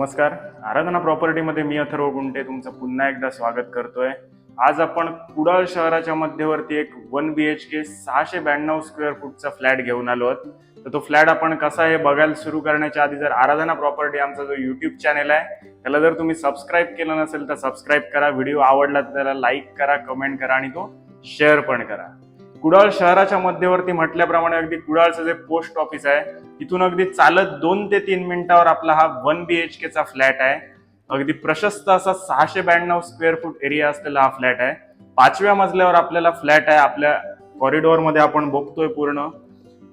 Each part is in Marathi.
नमस्कार. आराधना प्रॉपर्टीमध्ये मी अथर्व गुंटे तुमचं पुन्हा एकदा स्वागत करतोय. आज आपण कुडाळ शहराच्या मध्यवर्ती एक वन बी एच के सहाशे ब्याण्णव स्क्वेअर फूटचा फ्लॅट घेऊन आलो आहोत. तर तो फ्लॅट आपण कसा आहे बघायला सुरू करण्याच्या आधी जर आराधना प्रॉपर्टी आमचा जो यूट्यूब चॅनेल आहे त्याला जर तुम्ही सबस्क्राईब केलं नसेल तर सबस्क्राईब करा. व्हिडिओ आवडला तर त्याला लाईक करा कमेंट करा आणि तो शेअर पण करा. कुडाळ शहराच्या मध्यवर्ती म्हटल्याप्रमाणे अगदी कुडाळचं जे पोस्ट ऑफिस आहे तिथून अगदी चालत दोन ते तीन मिनिटावर आपला हा वन बी एच केचा फ्लॅट आहे. अगदी प्रशस्त असा सहाशे ब्याण्णव स्क्वेअर फूट एरिया असलेला हा फ्लॅट आहे. पाचव्या मजल्यावर आपल्याला फ्लॅट आहे. आपल्या कॉरिडॉरमध्ये आपण बघतोय पूर्ण.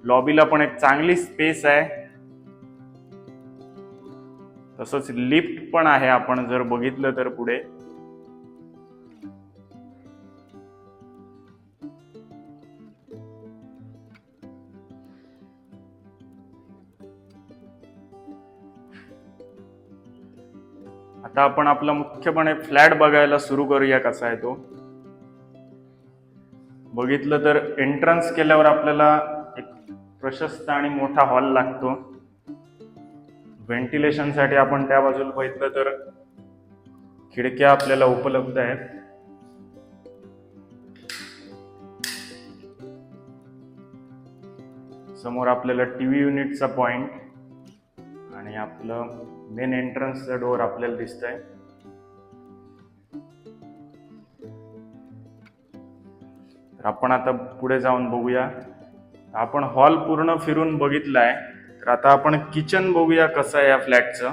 लॉबीला पण एक चांगली स्पेस आहे. तसंच लिफ्ट पण आहे आपण जर बघितलं तर पुढे. आता आपण आपला मुख्यपणे फ्लॅट बघायला सुरू करूया कसा आहे तो. बघितलं तर एंट्रन्स केल्यावर आपल्याला एक प्रशस्त आणि मोठा हॉल लागतो. व्हेंटिलेशनसाठी आपण त्या बाजूला बघितलं तर खिडक्या आपल्याला उपलब्ध आहेत. समोर आपल्याला टीव्ही युनिटचा पॉइंट आपलं मेन एंट्रन्सचं डोअर आपल्याला दिसतंय. तर आपण आता पुढे जाऊन बघूया. आपण हॉल पूर्ण फिरून बघितलाय. तर आता आपण किचन बघूया कसं आहे या फ्लॅटचं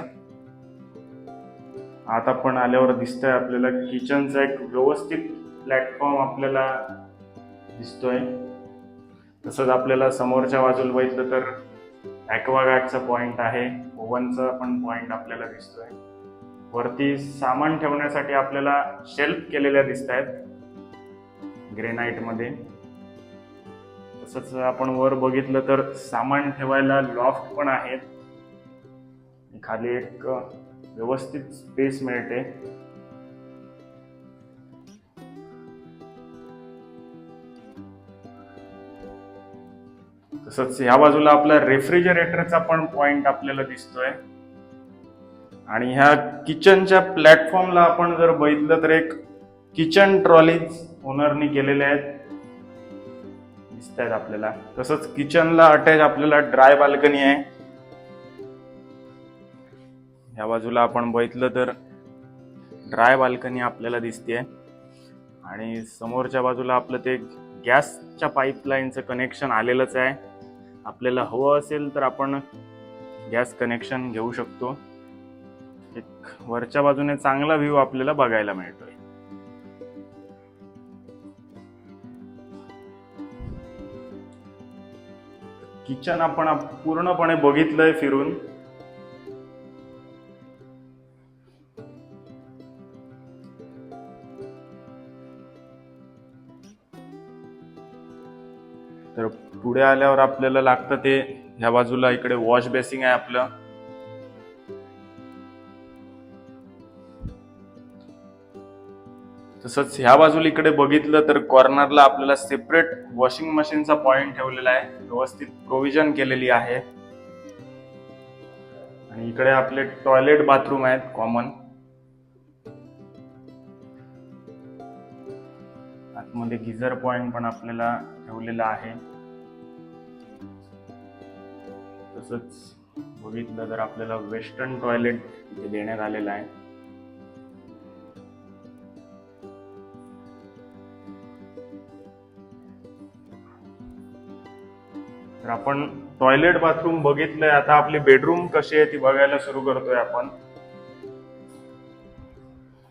आता पण आल्यावर दिसतंय आपल्याला किचनचा एक व्यवस्थित प्लॅटफॉर्म आपल्याला दिसतोय. तसंच आपल्याला समोरच्या बाजूला बघितलं तर ॲक्वागार्डचा पॉइंट आहे. ओव्हनचा पण पॉइंट आपल्याला दिसतोय. वरती सामान ठेवण्यासाठी आपल्याला शेल्फ केलेल्या दिसत आहेत ग्रेनाइटमध्ये तसंच आपण वर बघितलं तर सामान ठेवायला लॉफ्ट पण आहेत. खाली एक व्यवस्थित स्पेस मिळते. तसंच ह्या बाजूला आपला रेफ्रिजरेटरचा पण पॉइंट आपल्याला दिसतोय. आणि ह्या किचनच्या प्लॅटफॉर्मला आपण जर बघितलं तर एक किचन ट्रॉलीज ओनरनी केलेल्या आहेत. दिसत आहेत आपल्याला. तसंच किचनला अटॅच आपल्याला ड्राय बाल्कनी आहे. ह्या बाजूला आपण बघितलं तर ड्राय बाल्कनी आपल्याला दिसते आणि समोरच्या बाजूला आपलं ते गॅसच्या पाईपलाईनचं कनेक्शन आलेलंच आहे. आपल्याला हवं असेल तर आपण गॅस कनेक्शन घेऊ शकतो. एक वरच्या बाजूने चांगला व्ह्यू आपल्याला बघायला मिळतोय. किचन आपण पूर्णपणे बघितलंय फिरून. पुढे आल्यावर आपल्याला लागतं ते ह्या बाजूला इकडे वॉश बेसिंग आहे आपलं. तसंच ह्या बाजूला इकडे बघितलं तर कॉर्नरला आपल्याला सेपरेट वॉशिंग मशीनचा पॉइंट ठेवलेला आहे. व्यवस्थित प्रोव्हिजन केलेली आहे. आणि इकडे आपले टॉयलेट बाथरूम आहेत कॉमन आतमध्ये गिझर पॉइंट पण आपल्याला ठेवलेला आहे. तसंच बघितलं तर आपल्याला वेस्टर्न टॉयलेट इथे देण्यात आलेलं आहे. तर आपण टॉयलेट बाथरूम बघितलंय. आता आपली बेडरूम कशी आहे ती बघायला सुरू करतोय आपण.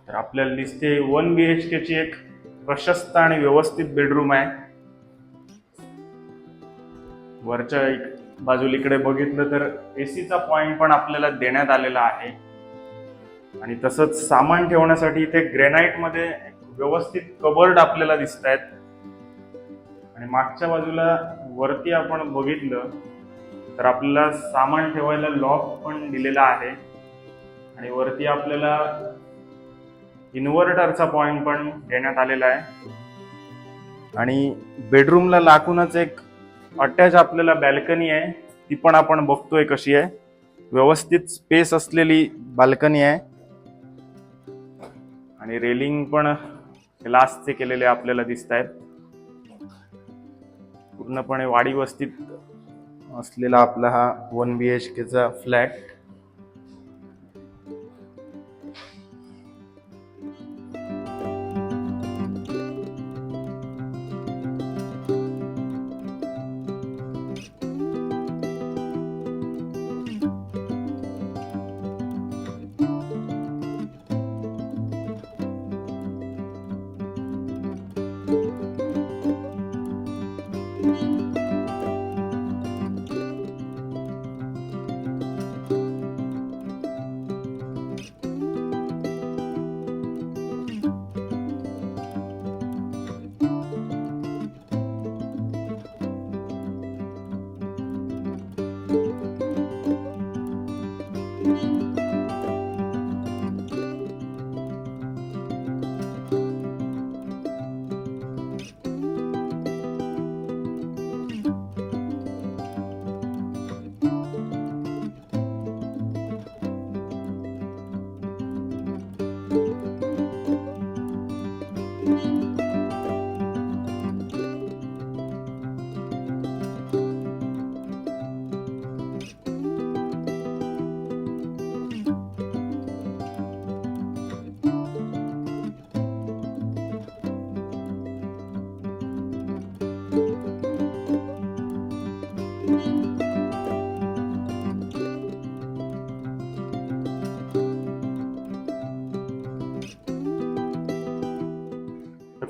तर आपल्याला दिसते वन बी एच ची एक प्रशस्त आणि व्यवस्थित बेडरूम आहे. वरच्या एक बाजूला इकडे बघितलं तर एसीचा पॉइंट पण आपल्याला देण्यात आलेला आहे. आणि तसंच सामान ठेवण्यासाठी इथे ग्रेनाईटमध्ये व्यवस्थित कबर्ड आपल्याला दिसत आहेत. आणि मागच्या बाजूला वरती आपण बघितलं तर आपल्याला सामान ठेवायला लॉक पण दिलेला आहे. आणि वरती आपल्याला इन्व्हर्टरचा पॉइंट पण देण्यात आलेला आहे. आणि बेडरूमला लागूनच एक अटॅच आपल्याला बॅल्कनी आहे ती पण आपण बघतोय कशी आहे. व्यवस्थित स्पेस असलेली बाल्कनी आहे. आणि रेलिंग पण ग्लासचे केलेले आपल्याला दिसत आहेत पूर्णपणे वाडी वस्तीत असलेला आपला हा वन बी एच केचा फ्लॅट.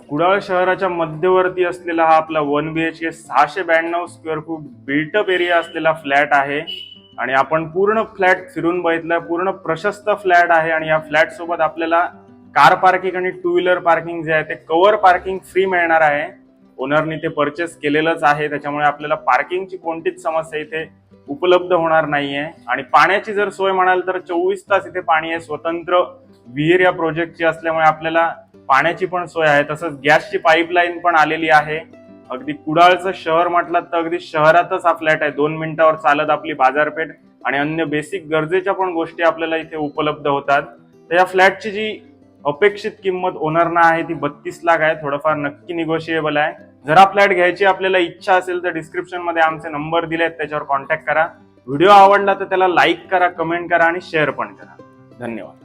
कुडाळ शहराच्या मध्यवर्ती असलेला हा आपला वन बी एच के सहाशे ब्याण्णव square feet built up area असलेला फ्लॅट आहे. आणि आपण पूर्ण फ्लॅट फिरून बघितलं पूर्ण प्रशस्त फ्लॅट आहे आणि या फ्लॅट सोबत आपल्याला कार पार्किंग आणि टू व्हीलर पार्किंग जे आहे ते कव्हर पार्किंग फ्री मिळणार आहे. ओनरनी ते परचेस केलेलंच आहे. त्याच्यामुळे आपल्याला पार्किंगची कोणतीच समस्या इथे उपलब्ध होणार नाहीये. आणि पाण्याची जर सोय म्हणाल तर चोवीस तास इथे पाणी आहे स्वतंत्र विहीर या प्रोजेक्टची असल्यामुळे आपल्याला पाण्याची पण सोय आहे. तसंच गॅसची पाईपलाईन पण आलेली आहे. अगदी कुडाळचं शहर म्हटलं तर अगदी शहरातच हा फ्लॅट आहे. दोन मिनिटावर चालत आपली बाजारपेठ आणि अन्य बेसिक गरजेच्या पण गोष्टी आपल्याला इथे उपलब्ध होतात. तर या फ्लॅटची जी अपेक्षित किंमत ओनरना आहे ती बत्तीस लाख आहे थोडंफार नक्की निगोशिएबल आहे. जर फ्लॅट घ्यायची आपल्याला इच्छा असेल तर डिस्क्रिप्शनमध्ये आमचे नंबर दिले आहेत त्याच्यावर कॉन्टॅक्ट करा. व्हिडिओ आवडला तर त्याला लाईक करा कमेंट करा आणि शेअर पण करा. धन्यवाद.